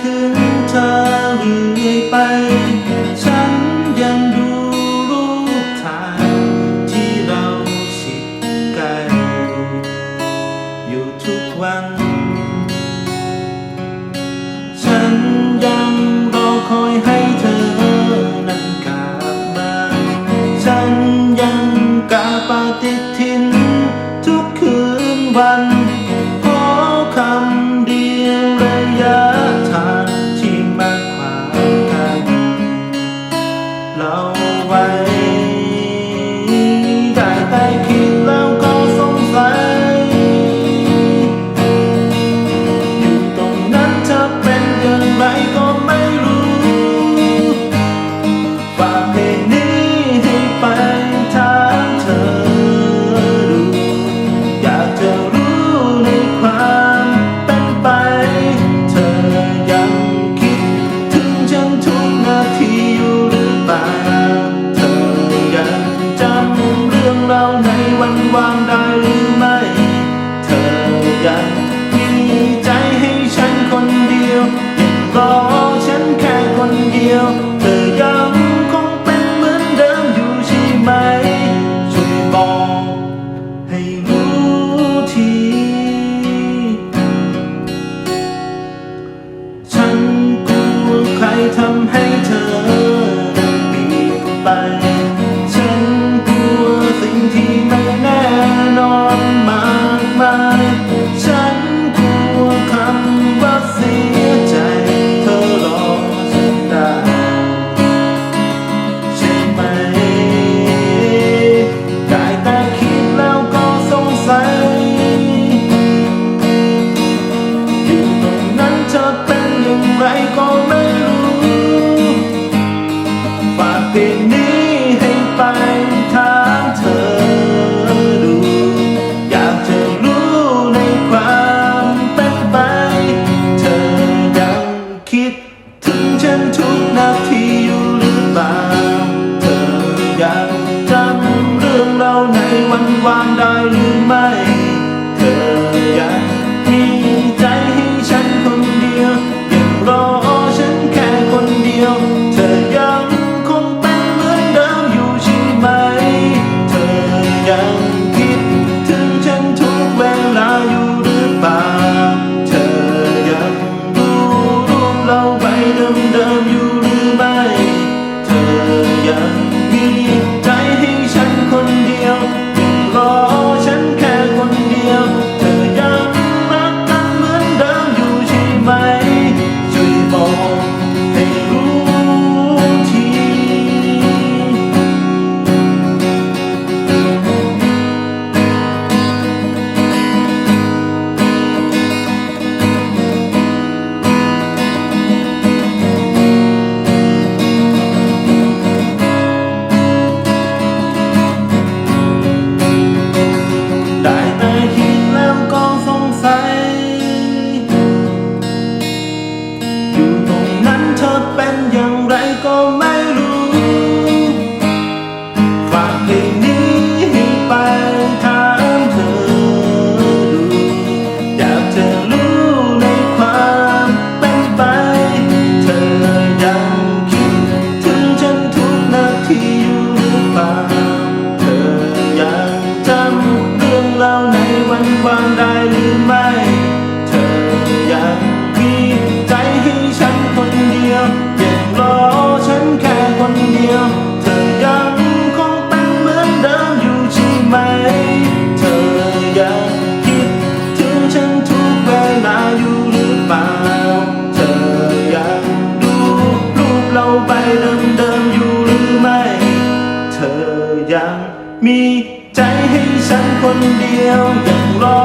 ถึงเธอเรื่อยไป ฉันยังดูรูปถ่ายที่เราสิบกัน อยู่ทุกวัน ฉันยังรอคอยให้เธอนั้นกลับมา ฉันยังกาปาติด 在太平 ใครทำให้ มีใจให้ฉันคนเดียวยังรอ